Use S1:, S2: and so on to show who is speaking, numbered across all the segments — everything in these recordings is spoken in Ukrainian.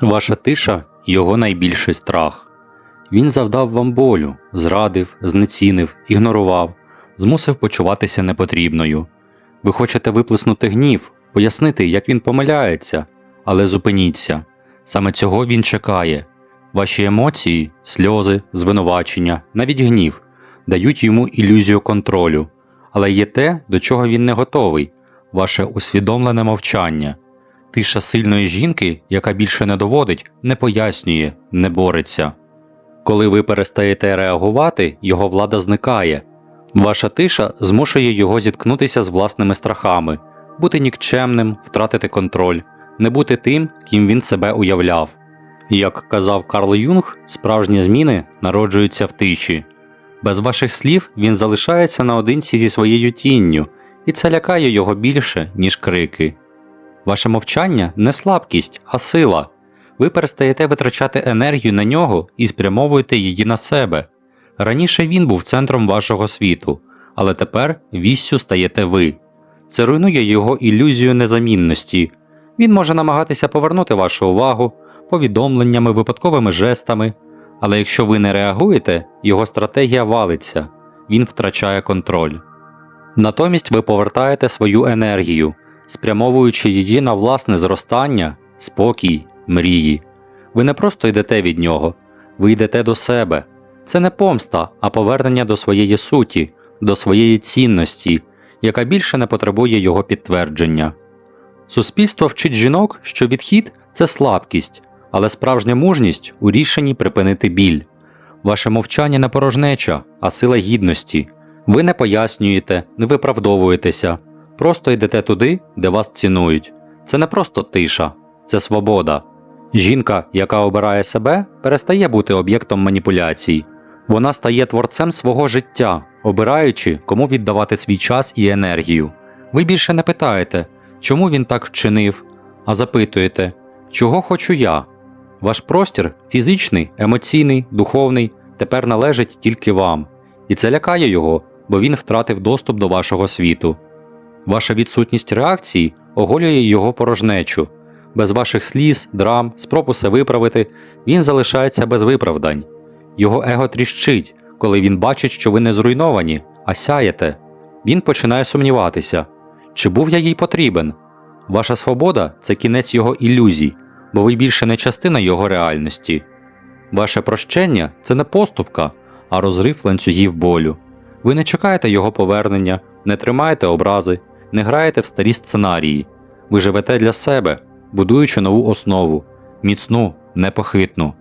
S1: Ваша тиша його найбільший страх. Він завдав вам болю, зрадив, знецінив, ігнорував, змусив почуватися непотрібною. Ви хочете виплеснути гнів, пояснити, як він помиляється, але зупиніться. Саме цього він чекає. Ваші емоції, сльози, звинувачення, навіть гнів дають йому ілюзію контролю, але є те, до чого він не готовий ваше усвідомлене мовчання. Тиша сильної жінки, яка більше не доводить, не пояснює, не бореться. Коли ви перестаєте реагувати, його влада зникає. Ваша тиша змушує його зіткнутися з власними страхами, бути нікчемним, втратити контроль, не бути тим, ким він себе уявляв. Як казав Карл Юнг, справжні зміни народжуються в тиші. Без ваших слів він залишається наодинці зі своєю тінню, і це лякає його більше, ніж крики. Ваше мовчання не слабкість, а сила. Ви перестаєте витрачати енергію на нього і спрямовуєте її на себе. Раніше він був центром вашого світу, але тепер віссю стаєте ви. Це руйнує його ілюзію незамінності. Він може намагатися повернути вашу увагу повідомленнями, випадковими жестами, але якщо ви не реагуєте, його стратегія валиться, він втрачає контроль. Натомість ви повертаєте свою енергію, спрямовуючи її на власне зростання, спокій, мрії. Ви не просто йдете від нього, ви йдете до себе. Це не помста, а повернення до своєї суті, до своєї цінності, яка більше не потребує його підтвердження. Суспільство вчить жінок, що відхід це слабкість, але справжня мужність у рішенні припинити біль. Ваше мовчання не порожнеча, а сила гідності. Ви не пояснюєте, не виправдовуєтеся, просто йдете туди, де вас цінують. Це не просто тиша, це свобода. Жінка, яка обирає себе, перестає бути об'єктом маніпуляцій. Вона стає творцем свого життя, обираючи, кому віддавати свій час і енергію. Ви більше не питаєте, чому він так вчинив, а запитуєте, чого хочу я. Ваш простір фізичний, емоційний, духовний, тепер належить тільки вам, і це лякає його, бо він втратив доступ до вашого світу. Ваша відсутність реакції оголює його порожнечу. Без ваших сліз, драм, спроб усе виправити, він залишається без виправдань. Його его тріщить, коли він бачить, що ви не зруйновані, а сяєте. Він починає сумніватися, чи був я їй потрібен. Ваша свобода це кінець його ілюзій, бо ви більше не частина його реальності. Ваше прощення це не поступка, а розрив ланцюгів болю. Ви не чекаєте його повернення, не тримаєте образи, не граєте в старі сценарії. Ви живете для себе, будуючи нову основу, міцну, непохитну.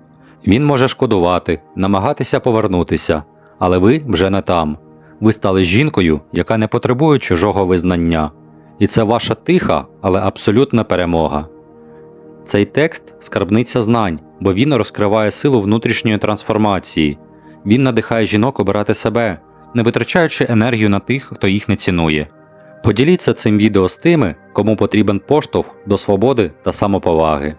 S1: Він може шкодувати, намагатися повернутися, але ви вже не там. Ви стали жінкою, яка не потребує чужого визнання. І це ваша тиха, але абсолютна перемога. Цей текст скарбниця знань, бо він розкриває силу внутрішньої трансформації. Він надихає жінок обирати себе, не витрачаючи енергію на тих, хто їх не цінує. Поділіться цим відео з тими, кому потрібен поштовх до свободи та самоповаги.